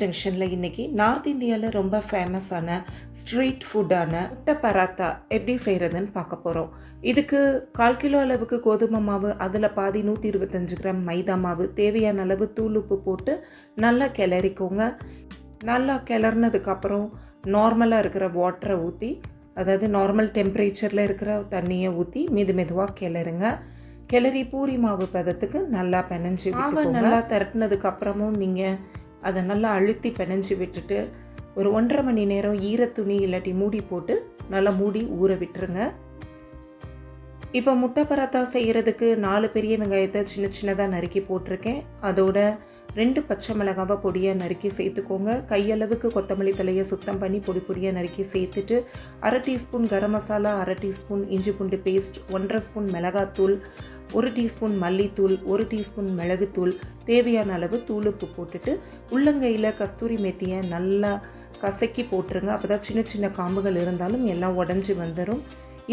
ஜங்ஷனில் இன்றைக்கி நார்த் இந்தியாவில் ரொம்ப ஃபேமஸான ஸ்ட்ரீட் ஃபுட்டான முட்டை பராத்தா எப்படி செய்கிறதுன்னு பார்க்க போகிறோம் இதுக்கு கால் கிலோ அளவுக்கு கோதுமை மாவு அதில் பாதி நூற்றி இருபத்தஞ்சு கிராம் மைதா மாவு தேவையான அளவு தூள் உப்பு போட்டு நல்லா கிளறிக்கோங்க. நல்லா கிளறினதுக்கப்புறம் நார்மலாக இருக்கிற வாட்டரை ஊற்றி அதாவது நார்மல் டெம்பரேச்சரில் இருக்கிற தண்ணியை ஊற்றி மெது மெதுவாக கிளறுங்க. கிளறி பூரி மாவு பதத்துக்கு நல்லா பெனஞ்சி மாவை நல்லா திரட்டினதுக்கப்புறமும் நீங்கள் அதை நல்லா அழுத்தி பிணைஞ்சு விட்டுட்டு ஒரு ஒன்றரை மணி நேரம் ஈரத்துணி இல்லாட்டி மூடி போட்டு நல்லா மூடி ஊற விட்டுருங்க. இப்போ முட்டை பரோட்டா செய்கிறதுக்கு நாலு பெரிய வெங்காயத்தை சின்ன சின்னதாக நறுக்கி போட்டிருக்கேன். அதோட ரெண்டு பச்சை மிளகாவை பொடியாக நறுக்கி சேர்த்துக்கோங்க. கையளவுக்கு கொத்தமல்லி தலையை சுத்தம் பண்ணி பொடி பொடியாக நறுக்கி சேர்த்துட்டு அரை டீஸ்பூன் கரம் மசாலா அரை டீஸ்பூன் இஞ்சி பூண்டு பேஸ்ட் ஒன்றரை ஸ்பூன் மிளகாத்தூள் ஒரு டீஸ்பூன் மல்லித்தூள் ஒரு டீஸ்பூன் மிளகுத்தூள் தேவையான அளவு தூளுப்பு போட்டுட்டு உள்ளங்கையில் கஸ்தூரி மெத்தியை நல்லா கசக்கி போட்டுருங்க. அப்போ தான் சின்ன சின்ன காம்புகள் இருந்தாலும் எல்லாம் உடஞ்சி வந்துடும்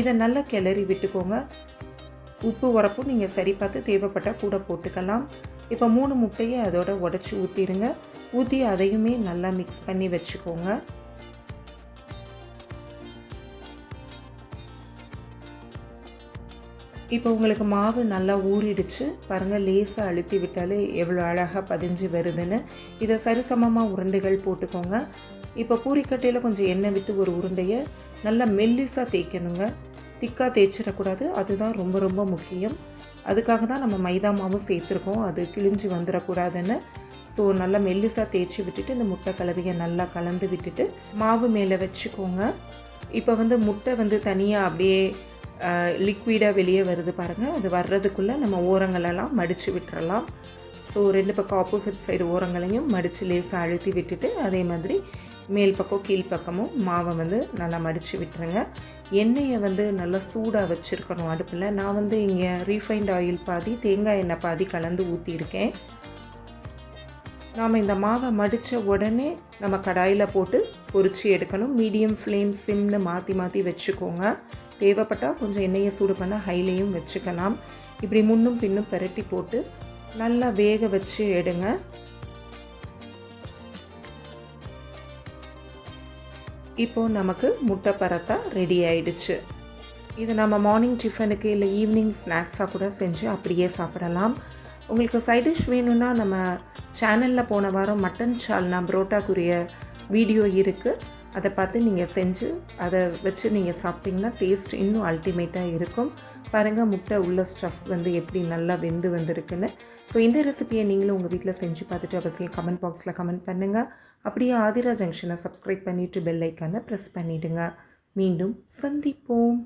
இதை நல்லா கிளறி விட்டுக்கோங்க. உப்பு உரப்பும் நீங்கள் சரி பார்த்து தேவைப்பட்டால் கூட போட்டுக்கலாம். இப்போ மூணு முட்டையை அதோட உடச்சி ஊற்றிடுங்க ஊற்றி அதையுமே நல்லா மிக்ஸ் பண்ணி வச்சுக்கோங்க. இப்போ உங்களுக்கு மாவு நல்லா ஊறிடுச்சு. பாருங்கள் லேசாக அழுத்தி விட்டாலே எவ்வளோ அழகாக பதிஞ்சு வருதுன்னு. இதை சரிசமமாக உருண்டைகள் போட்டுக்கோங்க. இப்போ பூரிக்கட்டையில் கொஞ்சம் எண்ணெய் விட்டு ஒரு உருண்டையை நல்லா மெல்லிஸாக தேய்க்கணுங்க. திக்காக தேய்ச்சிடக்கூடாது. அதுதான் ரொம்ப ரொம்ப முக்கியம். அதுக்காக தான் நம்ம மைதா மாவும் சேர்த்துருக்கோம். அது கிழிஞ்சு வந்துடக்கூடாதுன்னு. ஸோ நல்லா மெல்லிசாக தேய்ச்சி விட்டுட்டு இந்த முட்டை கலவையை நல்லா கலந்து விட்டுட்டு மாவு மேலே வச்சுக்கோங்க. இப்போ வந்து முட்டை வந்து தனியாக அப்படியே லிக்விடாக வெளியே வருது பாருங்கள் அது வர்றதுக்குள்ளே நம்ம ஓரங்களெல்லாம் மடித்து விட்டுறலாம். ஸோ ரெண்டு பக்கம் ஆப்போசிட் சைடு ஓரங்களையும் மடித்து லேசாக அழுத்தி விட்டுட்டு அதே மாதிரி மேல் பக்கம் கீழ்ப்பக்கமும் மாவை வந்து நல்லா மடித்து விட்டுருங்க. எண்ணெயை வந்து நல்லா சூடாக வச்சுருக்கணும் அடுப்பில். நான் வந்து இங்கே ரீஃபைண்ட் ஆயில் பாதி தேங்காய் எண்ணெய் பாதி கலந்து ஊற்றியிருக்கேன் நாம் இந்த மாவை மடித்த உடனே நம்ம கடாயில் போட்டு பொறிச்சு எடுக்கணும். மீடியம் ஃப்ளேம் சிம்னு மாற்றி மாற்றி வச்சுக்கோங்க. தேவைப்பட்டால் கொஞ்சம் எண்ணெயை சூடு பண்ண ஹைலையும் வச்சுக்கலாம். இப்படி முன்னும் பின்னும் பெரட்டி போட்டு நல்லா வேக வச்சு எடுங்க. இப்போது நமக்கு முட்டை பரத்தா ரெடி ஆயிடுச்சு. இது நம்ம மார்னிங் டிஃபனுக்கு இல்லை ஈவினிங் ஸ்நாக்ஸாக கூட செஞ்சு அப்படியே சாப்பிடலாம். உங்களுக்கு சைட் டிஷ் வேணும்னா நம்ம சேனலில் போன வாரம் மட்டன் சால்னா புரோட்டாக்குரிய வீடியோ இருக்குது அதை பார்த்து நீங்கள் செஞ்சு அதை வச்சு நீங்கள் சாப்பிட்டிங்கன்னா டேஸ்ட் இன்னும் அல்டிமேட்டாக இருக்கும். பாருங்கள் முட்டை உள்ள ஸ்டஃப் வந்து எப்படி நல்லா வெந்து வந்திருக்குன்னு. ஸோ இந்த ரெசிபியை நீங்களும் உங்கள் வீட்டில் செஞ்சு பார்த்துட்டு அவசியம் கமெண்ட் பாக்ஸில் கமெண்ட் பண்ணுங்கள் அப்படியே ஆதிரா ஜங்ஷனை சப்ஸ்கிரைப் பண்ணிவிட்டு பெல் ஐக்கானை ப்ரெஸ் பண்ணிவிடுங்க மீண்டும் சந்திப்போம்.